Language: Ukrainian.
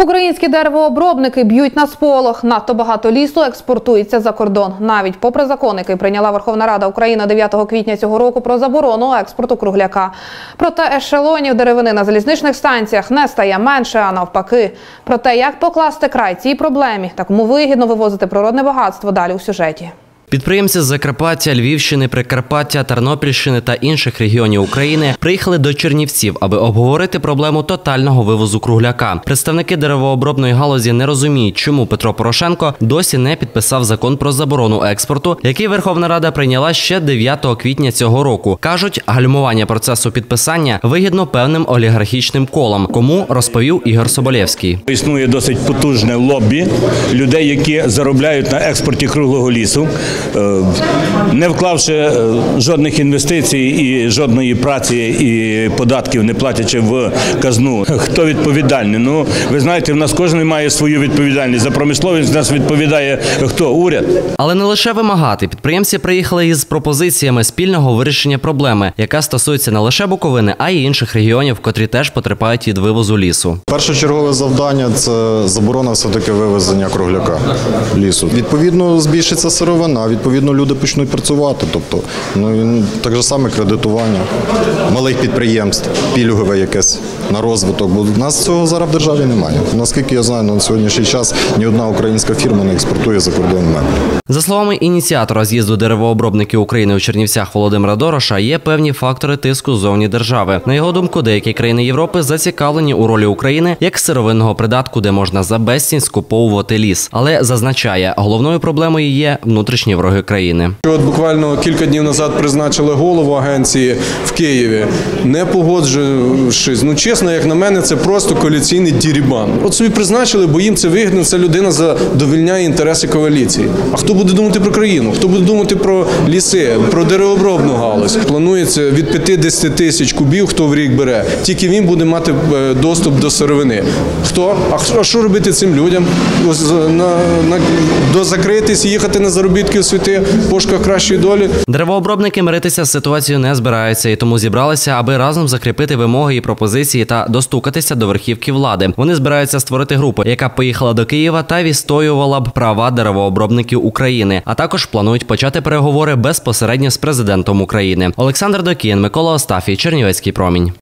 Українські деревообробники б'ють на сполох. Надто багато лісу експортується за кордон. Навіть попри закон, який прийняла Верховна Рада України 9 квітня цього року про заборону експорту кругляка. Проте ешелонів деревини на залізничних станціях не стає менше, а навпаки. Про те, як покласти край цій проблемі та кому вигідно вивозити природне багатство далі у сюжеті. Підприємці з Закарпаття, Львівщини, Прикарпаття, Тернопільщини та інших регіонів України приїхали до Чернівців, аби обговорити проблему тотального вивозу кругляка. Представники деревообробної галузі не розуміють, чому Петро Порошенко досі не підписав закон про заборону експорту, який Верховна Рада прийняла ще 9 квітня цього року. кажуть, гальмування процесу підписання вигідно певним олігархічним колам. Кому розповів Ігор Соболєвський. Існує досить потужне лобі людей, які заробляють на експорті круглого лісу, не вклавши е, жодних інвестицій і жодної праці і податків, не платячи в казну. Хто відповідальний? Ну ви знаєте, в нас кожен має свою відповідальність за промисловість. в Нас відповідає хто уряд. Але не лише вимагати. Підприємці приїхали із пропозиціями спільного вирішення проблеми, яка стосується не лише Буковини, а й інших регіонів, котрі теж потерпають від вивозу лісу. Першочергове завдання це заборона все-таки вивезення кругляка лісу. Відповідно, збільшиться сировина, відповідно, люди почнуть працювати. Тобто, ну ну, так же саме кредитування малих підприємств, пільгове якесь на розвиток. Бо в нас цього зараз в державі немає. Наскільки я знаю, на сьогоднішній час ні одна українська фірма не експортує за кордон меблі. За словами ініціатора з'їзду деревообробників України у Чернівцях Володимира Дороша, є певні фактори тиску зовні держави. На його думку, деякі країни Європи зацікавлені у ролі України як сировинного придатку, де можна за безцінь скуповувати ліс. Але зазначає, головною проблемою є внутрішні вороги країни. От буквально кілька днів назад призначили голову агенції в Києві, не погоджуючись. Ну чесно, як на мене, це просто коаліційний дірібан. От собі призначили, бо їм це вигідно. Ця людина задовільняє інтереси коаліції. А хто буде думати про країну? Хто буде думати про ліси, про деревообробну галузь? Планується від 50 тисяч кубів, хто в рік бере. Тільки він буде мати е, доступ до сировини. Хто? А що робити цим людям? На, дозакритись, їхати на заробітки у світи, пошуках кращої долі. Деревообробники миритися з ситуацією не збираються і тому зібралися, аби разом закріпити вимоги і пропозиції та достукатися до верхівки влади. Вони збираються створити групу, яка поїхала до Києва та відстоювала б права деревообробників України. А також планують почати переговори безпосередньо з президентом України. Олександр Докін, Микола Остафій, Чернівецький промінь.